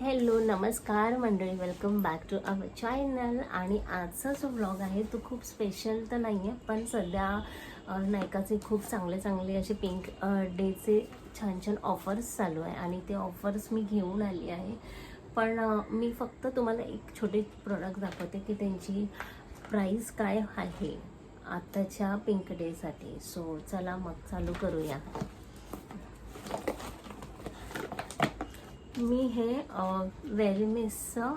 Hello नमस्कार मंडळी. Welcome back to our channel आणि आजचा जो ब्लॉग आहे तो खूप स्पेशल तर नाही आहे पण सध्या नायकाचे खूप चांगले चांगले असे पिंक डेचे छान छान ऑफर्स चालू आहे. आणि ते ऑफर्स मी घेऊन आली आहे. पण मी फक्त तुम्हाला एक छोटे प्रोडक्ट दाखवते की त्यांची प्राईस काय आहे आत्ताच्या पिंक डेसाठी सो चला मग चालू करूया. मी हे वेलमिसचं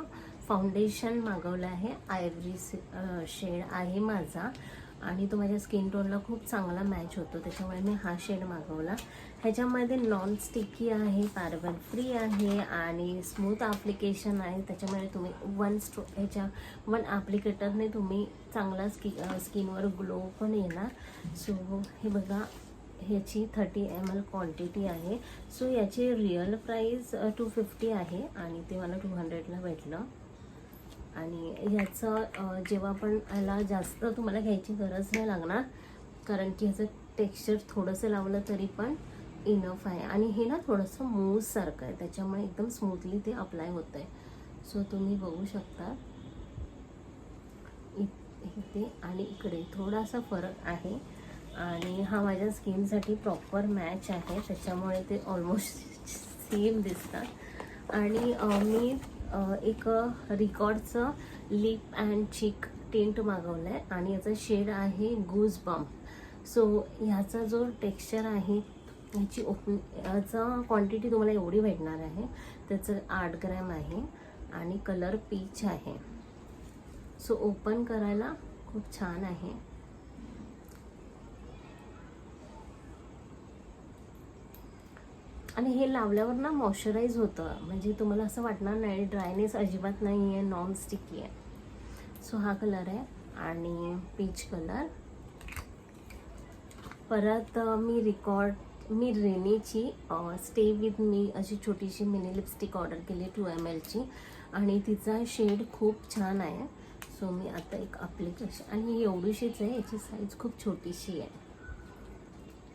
फाउंडेशन मागवलं आहे. आयव्हरी शेड आहे माझा. आणि तो माझ्या स्किन टोनला खूप चांगला मॅच होतो. त्याच्यामुळे मी हा शेड मागवला. ह्याच्यामध्ये नॉन स्टिकी आहे पॅरबन फ्री आहे आणि स्मूथ ॲप्लिकेशन आहे. त्याच्यामुळे तुम्ही वन स्ट्रो ह्याच्या वन ॲप्लिकेटरने तुम्ही चांगला स्कि स्किनवर ग्लो पण येणार. सो हे बघा. ह्याची थर्टी एम एल क्वांटिटी आहे. सो याची रिअल प्राईस टू फिफ्टी आहे आणि ते मला टू हंड्रेडला भेटलं. आणि ह्याचं जेव्हा पण ह्याला जास्त तुम्हाला घ्यायची गरज नाही लागणार कारण की ह्याचं टेक्स्चर थोडंसं लावलं तरी पण इनफ आहे. आणि हे ना थोडंसं मूजसारखं आहे. त्याच्यामुळे एकदम स्मूथली ते अप्लाय होतं आहे सो तुम्ही बघू शकता. इ- इथे आणि इकडे थोडासा फरक आहे. आणि हा माझ्या स्किनसाठी प्रॉपर मॅच आहे त्याच्यामुळे ते ऑलमोस्ट सेम दिसतात. आणि मी एक रिकॉर्डचं लिप अँड चिक टिंट मागवलं आहे आणि याचा शेड आहे गुज बम्प सो ह्याचा जो टेक्स्चर आहे ह्याची ओपन याचं क्वांटिटी तुम्हाला एवढी भेटणार आहे. त्याचं आठ ग्रॅम आहे आणि कलर पीच आहे. सो ओपन करायला खूप छान आहे. आणि हे लावल्यावर ना मॉइश्चराईज होतं. म्हणजे तुम्हाला असं वाटणार नाही ड्रायनेस अजिबात नाही आहे नॉन स्टिकी आहे. सो हा कलर आहे आणि पीच कलर परत मी रिकॉर्ड मी रेनीची स्टे विथ मी अशी छोटीशी मिनी लिपस्टिक ऑर्डर केली टू एम एलची आणि तिचा शेड खूप छान आहे. सो मी आता एक अप्लिकेशन आणि ही एवढीशीच आहे याची साईज खूप छोटीशी आहे.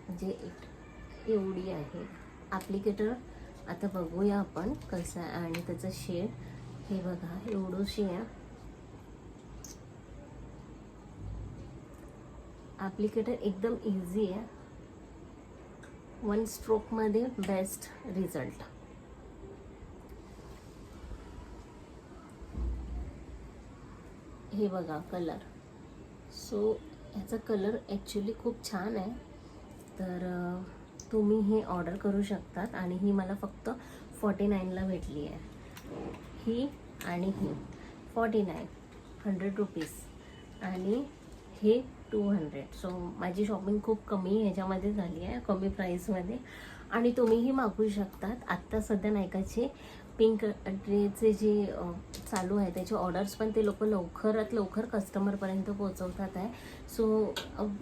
म्हणजे एक एवढी आहे. ॲप्लिकेटर आता बघूया आपण कसं आहे आणि त्याचं शेड हे बघा एवढूशी आहे. ॲप्लिकेटर एकदम इझी आहे. वन स्ट्रोकमध्ये बेस्ट रिझल्ट हे बघा कलर सो ह्याचा कलर ॲक्च्युली खूप छान आहे. तर तुम्ही हे ऑर्डर करू शकतात आणि ही मला फक्त फॉर्टी नाईनला भेटली आहे. ही आणि ही. फॉर्टी नाईन हंड्रेड रुपीज आणि हे टू हंड्रेड सो माझी शॉपिंग खूप कमी ह्याच्यामध्ये झाली आहे कमी प्राईसमध्ये आणि तुम्हीही मागवू शकतात. आत्ता सध्या नायकाचे पिंक ड्रेसचे जे चालू आहे त्याचे ऑर्डर्स पण ते लोक लवकरात लवकर कस्टमरपर्यंत पोहोचवतात आहे. सो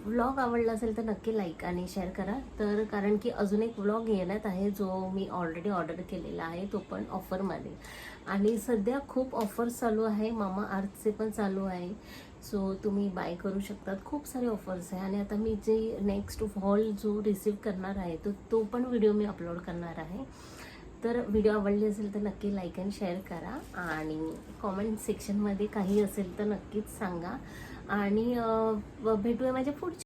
व्लॉग आवडला असेल तर नक्की लाईक आणि शेअर करा. तर कारण की अजून एक व्लॉग येण्यात आहे जो मी ऑलरेडी ऑर्डर केलेला आहे तो पण ऑफरमध्ये आणि सध्या खूप ऑफर्स चालू आहे मामा आर्थचे पण चालू आहे. सो तुम्ही बाय करू शकतात. खूप सारे ऑफर्स आहे. आणि आता मी जे नेक्स्ट हॉल जो रिसीव करणार आहे तो तो पण व्हिडिओ मी अपलोड करणार आहे. तर व्हिडिओ आवडली असेल तर नक्की लाईक अँड शेअर करा. आणि कॉमेंट सेक्शनमध्ये काही असेल तर नक्कीच सांगा. आणि भेटूया माझ्या पुढच्या